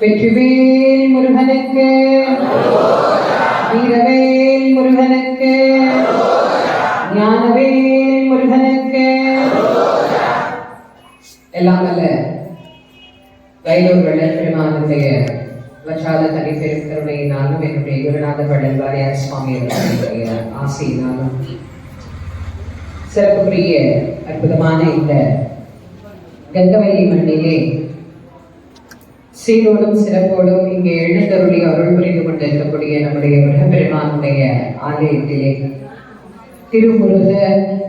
வெற்றிவேல் முருகனுக்கு. வீரவேல் முருகனுக்கு. ஞானவேல் முருகனுக்கு. எல்லாம் அல்ல. வயலூர் வள்ளல் பெருமானுடைய வற்றாத தனிப்பெரும் என்னுடைய குருநாத வள்ளல் வாரியார் சுவாமி அவர்களுடைய ஆசையினாலும் சிறப்புக்குரிய அற்புதமான இந்த கங்கவல்லி மண்ணிலே சீரோடும் சிறப்போடும் இங்கே எழுந்தருளி அருள் புரிந்து கொண்டிருக்கக்கூடிய நம்முடைய மிகப்பெருமானுடைய ஆலயத்திலே திருமுருக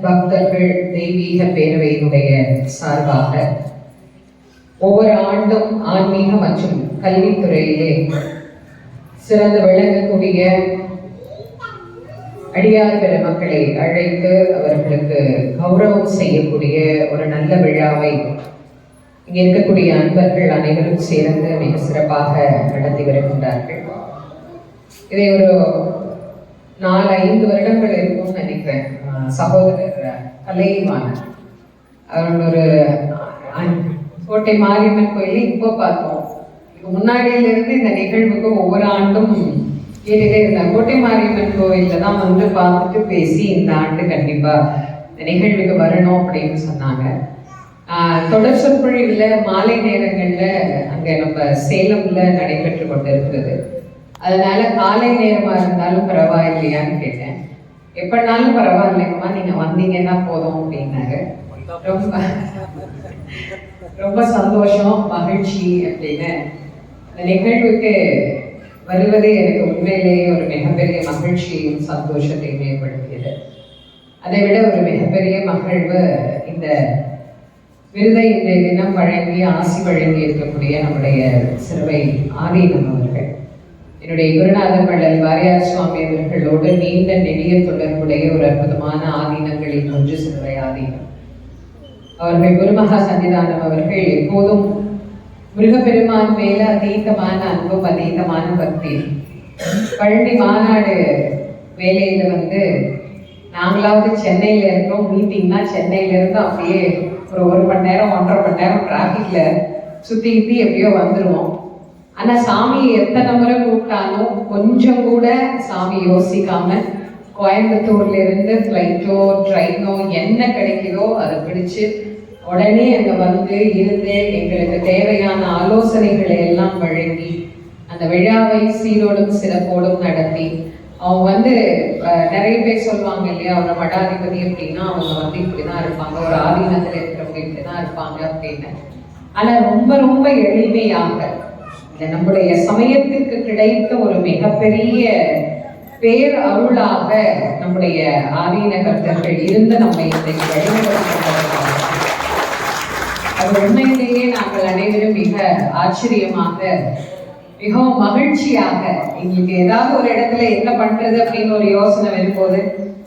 பக்தர்கள் தெய்வீக பேரவையினுடைய சார்பாக ஒவ்வொரு ஆண்டும் ஆன்மீக மற்றும் கல்வித்துறையிலே சிறந்து விளங்கக்கூடிய அடியார் பெருமக்களை அழைத்து அவர்களுக்கு கௌரவம் செய்யக்கூடிய ஒரு நல்ல விழாவை இங்கே இருக்கக்கூடிய அன்பர்கள் அனைவரும் சேர்ந்து மிக சிறப்பாக நடத்தி வருகின்றார்கள். இதை ஒரு நாலு ஐந்து வருடங்கள் இருக்கும்னு நினைக்கிறேன். சகோதரர் கலைவான அவர் ஒரு கோட்டை மாரியம்மன் கோயிலை இப்போ பார்த்தோம் இப்போ இந்த நிகழ்வுக்கு ஒவ்வொரு ஆண்டும் கேட்டுட்டே இருந்தேன் கோட்டை மாரியம்மன் கோயிலில் தான் வந்து பார்த்துட்டு பேசி இந்த ஆண்டு கண்டிப்பாக இந்த நிகழ்வுக்கு வரணும் அப்படின்னு சொன்னாங்க. தொடர் சொற்பொழிவில் மாலை நேரங்களில் அங்கே நம்ம சேலம்ல நடைபெற்று கொண்டிருக்கிறது. அதனால காலை நேரமாக இருந்தாலும் பரவாயில்லையான்னு கேட்டேன். எப்படினாலும் பரவாயில்லைங்கம்மா நீங்கள் வந்தீங்கன்னா போதும் அப்படின்னாரு. ரொம்ப ரொம்ப சந்தோஷம் மகிழ்ச்சி அப்படின்னு. அந்த நிகழ்வுக்கு வருவதே எனக்கு உண்மையிலேயே ஒரு மிகப்பெரிய மகிழ்ச்சியும் சந்தோஷத்தையும் ஏற்படுத்தியது. அதை விட ஒரு மிகப்பெரிய மகிழ்வு இந்த விருதை இன்றைய தினம் வழங்கி ஆசி வழங்கி இருக்கக்கூடிய நம்முடைய சிறுவை ஆதீனம் அவர்கள். என்னுடைய குருநாதர் வள்ளல் வாரியார் சுவாமி அவர்களோடு நீண்ட நெடிய தொடர்புடைய ஒரு அற்புதமான ஆதீனங்களில் ஒன்று சிறுவை ஆதீனம். அவர்கள் குருமகா சன்னிதானம் அவர்கள் எப்போதும் முருகப்பெருமான் மேல அதீதமான அன்பும் அதீதமான பக்தி. பழனி மாநாடு வேலையில வந்து நாங்களாவது சென்னையில இருக்கோம் மீட்டிங்னா சென்னையில இருந்து அப்படியே ஒரு ஒரு மணி நேரம் ஒன்றரை மணி நேரம் டிராஃபிக்ல சுத்தி சுத்தி எப்படியோ வந்துருவோம். ஆனா சாமி எத்தனை முறை கூப்பிட்டாலும் கொஞ்சம் கூட சாமி யோசிக்காம கோயம்புத்தூர்ல இருந்து ஃப்ளைட்டோ ட்ரெயினோ என்ன கிடைக்குதோ அதை பிடிச்சு உடனே அங்க வந்து இருந்து எங்களுக்கு தேவையான ஆலோசனைகளை எல்லாம் வழங்கி அந்த விழாவை சீரோடும் சிறப்போடும் நடத்தி அவங்க வந்து அஹ், நிறைய பேர் சொல்லுவாங்க இல்லையா அவங்க மடாதிபதி அப்படின்னா அவங்க வந்து இப்படிதான் இருப்பாங்க. ஒரு ஆதீனத்தில் இருக்கிறவங்க இப்படிதான் இருப்பாங்க அப்படின்னு. ஆனா ரொம்ப ரொம்ப எளிமையாக இந்த நம்முடைய சமயத்திற்கு கிடைத்த ஒரு மிகப்பெரிய பேர் அருளாக நம்முடைய ஆதீன கர்த்தர்கள் இருந்து நம்மை இன்றைக்கு வழிநடத்துகிறார்கள். அது உண்மையிலேயே நாங்கள் அனைவரும் மிக ஆச்சரியமாக மிகவும் மகிழ்ச்சியாக எங்களுக்கு ஏதாவது ஒரு இடத்துல என்ன பண்றது அப்படின்னு ஒரு யோசனை வரும்போது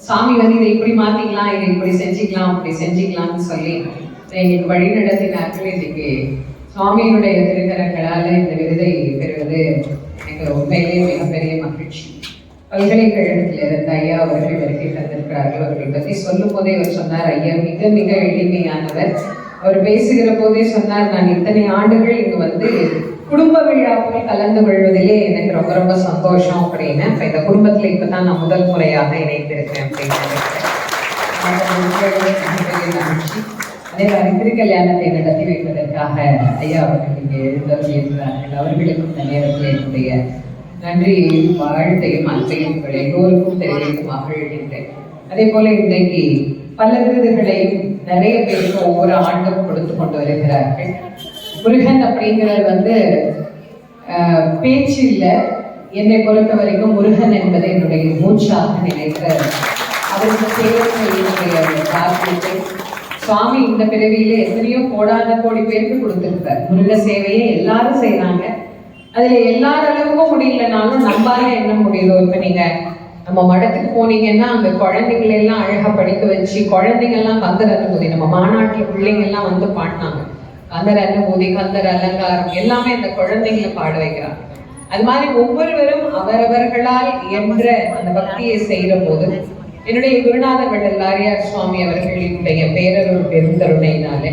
சாமி வந்து இதை இப்படி மாத்திக்கலாம் இதை இப்படி செஞ்சுக்கலாம் அப்படி செஞ்சுக்கலாம்னு சொல்லி எங்களுக்கு வழி நடத்தினார்கள். இன்னைக்கு சுவாமியினுடைய திருக்கரங்களால இந்த விருதை பெறுவது எனக்கு உண்மையிலே மிகப்பெரிய மகிழ்ச்சி. பல்கலைக்கழகத்தில் இருந்த ஐயா அவர்கள் வருகை தந்திருக்கிறார்கள். அவர்களை பற்றி சொல்லும் போதே அவர் சொன்னார் ஐயா மிக மிக எளிமையானவர். அவர் பேசுகிற போதே சொன்னார் நான் இத்தனை ஆண்டுகள் இங்கு வந்து குடும்ப விழாவில் கலந்து கொள்வதிலே எனக்கு ரொம்ப ரொம்ப சந்தோஷம் அப்படின்னு. இப்ப இந்த குடும்பத்துல இப்பதான் நான் முதல் முறையாக இணைந்திருக்கேன் அப்படின்னு அதே மாதிரி திருக்கல்யாணத்தை நடத்தி வைப்பதற்காக ஐயா அவர்கள் இங்கே எழுந்தருளியிருக்கிறார்கள் அவர்களுக்கும் இந்த நேரத்தில் என்னுடைய நன்றியையும் வாழ்த்தையும் அன்பையும் உங்கள் எல்லோருக்கும் தெரிவித்து மகிழ்கின்றேன் அதே போல இன்றைக்கு பல விருதுகளையும் நிறைய பேருக்கு ஒவ்வொரு ஆண்டும் கொடுத்து கொண்டு வருகிறார்கள். முருகன் அப்படிங்கிறது வந்து பேச்சு இல்லை என்னை பொறுத்த வரைக்கும் முருகன் என்பதை என்னுடைய மூச்சாக நினைத்த அவருக்கு சேவை என்னுடைய பாக்கியத்தை சுவாமி இந்த பிறவியில எத்தனையோ கோடான கோடி பேருக்கு கொடுத்திருக்கார் முருக சேவையை எல்லாரும் செய்யறாங்க அதுல எல்லார் அளவுக்கும் முடியலனாலும் நம்பால என்ன முடியுதோ? இப்ப நீங்க நம்ம மடத்துக்கு போனீங்கன்னா அங்க குழந்தைங்களை எல்லாம் அழகா படிக்க வச்சு குழந்தைங்க எல்லாம் கந்தர் நம்ம மாநாட்டில் பிள்ளைங்க எல்லாம் வந்து பாடினாங்க. கந்தர் அனுபூதி கந்தர் அலங்காரம் எல்லாமே அந்த குழந்தைங்களை பாட வைக்கிறாங்க. அது மாதிரி ஒவ்வொருவரும் அவரவர்களால் என்ற அந்த பக்தியை செய்யற போது என்னுடைய குருநாதர் வள்ளல் லாரியார் சுவாமி அவர்களினுடைய பேரருள் பெருந்தருணையினாலே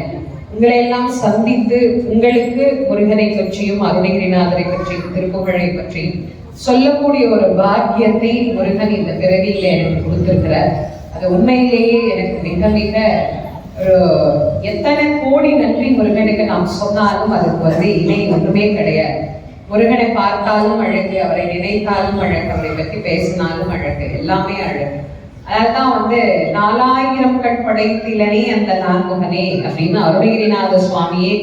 உங்களை எல்லாம் சந்தித்து உங்களுக்கு முருகனை பற்றியும் அருணகிரிநாதரை பற்றியும் திருப்புகழை பற்றியும் சொல்லக்கூடிய ஒரு பாக்கியத்தை முருகன் இந்த பிறவியில எனக்கு கொடுத்திருக்கிறார். அது உண்மையிலேயே எனக்கு மிக மிக எத்தனை கோடி நன்றி முருகனுக்கு நாம் சொன்னாலும் அதுக்கு வந்து இணை ஒன்றுமே கிடையாது. முருகனை பார்த்தாலும் அழகு அவரை நினைத்தாலும் அழகு அவரை பற்றி பேசினாலும் அழகு எல்லாமே அழகு. அதான் வந்து நாலாயிரம் கண் படைத்திலனே அந்த நான்முகனே அப்படின்னு அருணகிரிநாத சுவாமியே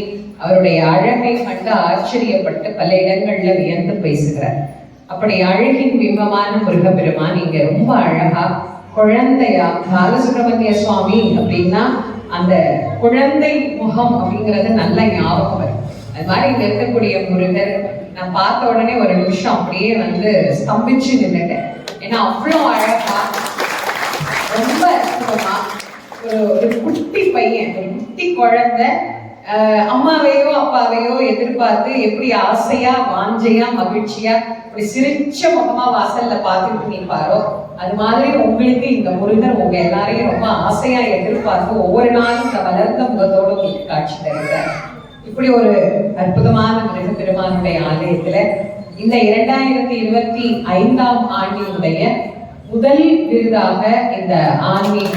அவருடைய அழகை கண்டு ஆச்சரியப்பட்டு பல இடங்கள்ல வியந்து பேசுகிறார். அப்படி அழகின் பிம்பமான முருகப்பெருமான் இங்க ரொம்ப அழகா குழந்தையா பாலசுப்ரமணிய சுவாமி அப்படின்னா அந்த குழந்தை முகம் அப்படிங்கிறது நல்ல ஞாபகம் வரும். அது மாதிரி இங்க இருக்கக்கூடிய முருகர் நான் பார்த்த உடனே ஒரு நிமிஷம் அப்படியே வந்து ஸ்தம்பிச்சு நின்றுட்டேன் ஏன்னா அவ்வளோ அழகா ரொம்ப அற்புதமா ஒரு ஒரு குட்டி பையன் ஒரு குட்டி குழந்தை அம்மாவையோ அப்பாவையோ எதிர்பார்த்து எப்படி ஆசையா வாஞ்சையா மகிழ்ச்சியா இப்படி சிரிச்ச முகமா வாசல்ல பார்த்துட்டு நிற்பாரோ அது மாதிரி உங்களுக்கு இந்த முருகன் உங்க எல்லாரையும் ரொம்ப ஆசையா எதிர்பார்த்து ஒவ்வொரு நாளும் இந்த வளர்ந்த முகத்தோட உங்களுக்கு காட்சி தருகிறார். இப்படி ஒரு அற்புதமான மிருக பெருமானுடைய ஆலயத்துல இந்த இரண்டாயிரத்தி இருபத்தி ஐந்தாம் ஆண்டினுடைய முதல் விருதாக இந்த ஆன்மீக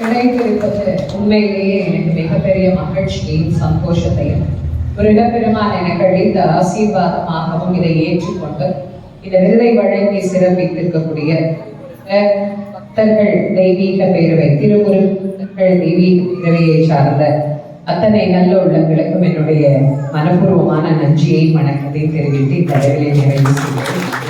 கிடைத்திருப்பது உண்மையிலேயே எனக்கு மிகப்பெரிய மகிழ்ச்சியையும் சந்தோஷத்தையும் முருகப்பெருமான் எனக்கு அளித்த ஆசீர்வாதமாகவும் இதை ஏற்றுக்கொண்டு இந்த விருதை வழங்கி சிறப்பித்திருக்கக்கூடிய பக்தர்கள் தெய்வீக பேரவை திருமுருகர்கள் தெய்வீக பேரவையை சார்ந்த அத்தனை நல்ல உள்ளங்களுக்கும் என்னுடைய மனப்பூர்வமான நன்றியை வணக்கத்தை தெரிவித்து இந்த அளவிலே நிறைவு செய்கிறேன்.